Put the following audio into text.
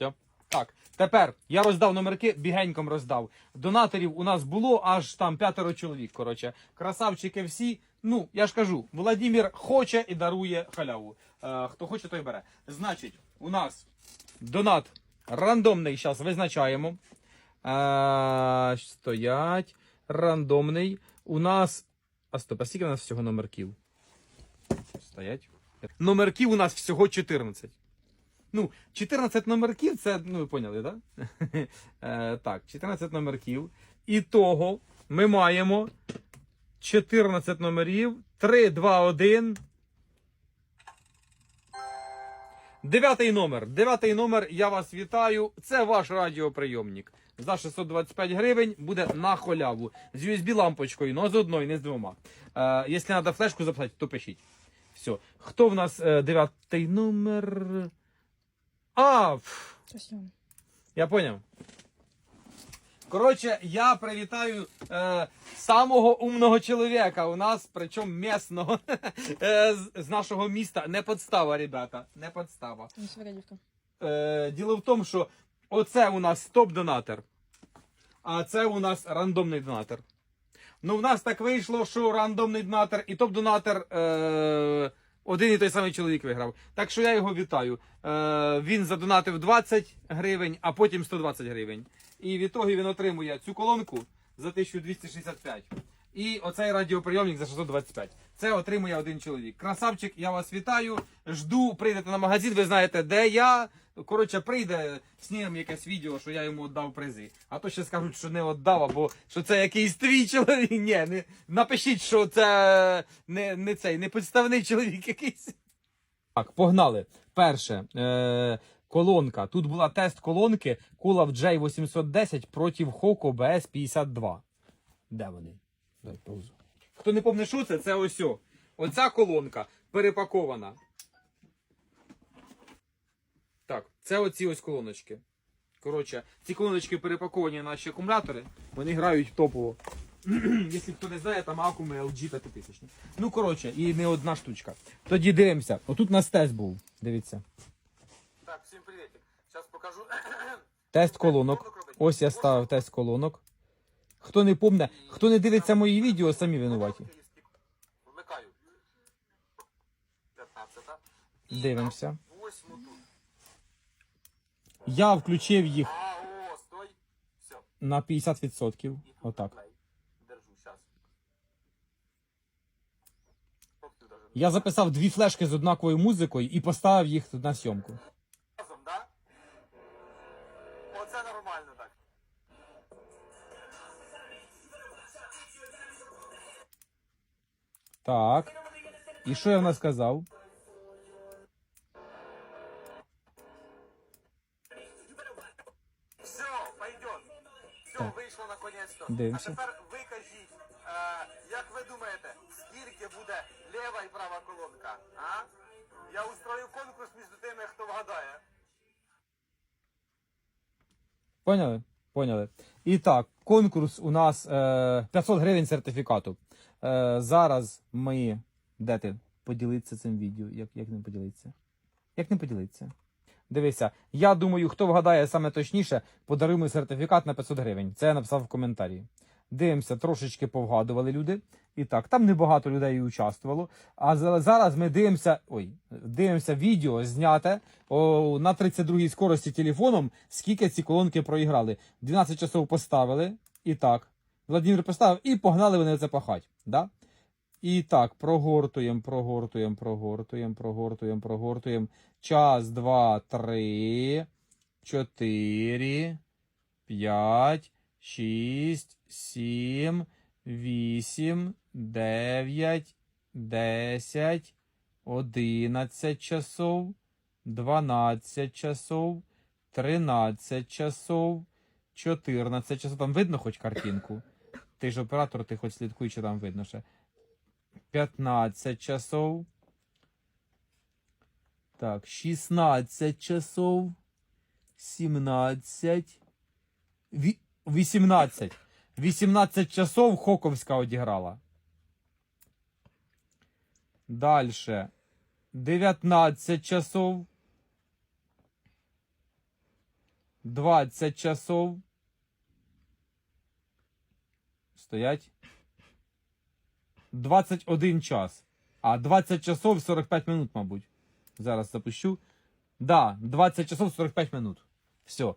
Все. Так, тепер я роздав номерки, бігеньком роздав. Донаторів у нас було аж там п'ятеро чоловік. Коротше, красавчики всі. Ну, я ж кажу, Володимир хоче і дарує халяву. Е, хто хоче, той бере. Значить, у нас донат рандомний. Зараз визначаємо. Е, стоять. Рандомний. У нас. А стоп, а скільки у нас всього номерків? Стоять. Номерків у нас всього 14. Ну, 14 номерків, це, ну ви поняли, так? Да? Е, так, 14 номерків. І того ми маємо 14 номерів. 3, 2, 1. Дев'ятий номер. Дев'ятий номер, я вас вітаю. Це ваш радіоприйомник. За 625 гривень буде на халяву. З USB-лампочкою, ну з одною, не з двома. Е, якщо треба флешку записати, то пишіть. Все. Хто в нас е, дев'ятий номер? А, я поняв. Коротше, я привітаю е, самого умного чоловіка у нас, причому місного, е, з, з нашого міста. Не подстава, ребята. Не подстава. Е, діло в тому, що оце у нас топ-донатор, а це у нас рандомний донатор. Ну, в нас так вийшло, що рандомний донатор і топ-донатор е, один і той самий чоловік виграв. Так що я його вітаю. Е, він задонатив 20 гривень, а потім 120 гривень. І від того він отримує цю колонку за 1265. І оцей радіоприйомник за 625. Це отримує один чоловік. Красавчик, я вас вітаю. Жду, прийдете на магазин, ви знаєте, де я. Коротше, прийде, знімемо якесь відео, що я йому віддав призи. А то ще скажуть, що не віддав, або що це якийсь твій чоловік. Ні, не, напишіть, що це не, не цей, не підставний чоловік якийсь. Так, погнали. Перше. Е- колонка. Тут була тест колонки Кулав J810 проти Хоко BS52. Де вони? Дай паузу. Хто не помне, що це, це ось. о. Оця колонка перепакована. Так, це оці ось колоночки. Коротше, ці колоночки перепаковані на наші акумулятори. Вони грають топово. Якщо хто не знає, там акуми LG 5000. Ну, коротше, і не одна штучка. Тоді дивимося. Отут у нас тест був. Дивіться. Так, всім привіт. Зараз покажу. Тест колонок. Ось я ставив тест колонок. Хто не помне, хто не дивиться мої відео, самі винуваті. Вмикаю. 15. Дивимося. 8 тут. Я включив їх на 50%. І тут Отак. Я записав дві флешки з однаковою музикою і поставив їх на зйомку. Так. І що я в нас сказав? Все, пойдет. Все, Так. вийшло наконець-то. Дивимося. А тепер ви кажіть, е, як ви думаєте, скільки буде ліва і права колонка? А? Я устрою конкурс між тими, хто вгадає. Поняли? Поняли. І так, конкурс у нас е, 500 гривень сертифікату. Е, зараз ми. Де ти? Поділитися цим відео. Як, як не поділитися? Як не поділитися? Дивися, я думаю, хто вгадає саме точніше, подаруємо сертифікат на 500 гривень. Це я написав в коментарі. Дивимося, трошечки повгадували люди. І так, там небагато людей участвувало. А зараз ми дивимося, ой, дивимося відео зняте о, на 32-й скорості телефоном, скільки ці колонки проіграли. 12 часов поставили. І так. Владимир поставив і погнали вони це пахать. Да? І так, прогортуємо, прогортуємо, прогортуємо, прогортуємо, прогортуємо. Час, два, три, чотири, п'ять, шість, сім, вісім, дев'ять, десять, одинадцять часов, дванадцять часов, тринадцять часов, чотирнадцять часов. Там видно хоч картинку? Ти ж оператор, ти хоч слідкуй, що там видно ще. 15 часов. Так, 16 часов. 17. 18. 18 часов Хоковська одіграла. Дальше. 19 часов. 20 часов. Стоять. 21 час. А 20 часов 45 минут, мабуть. Зараз запущу. Да, 20 часов 45 минут. Все.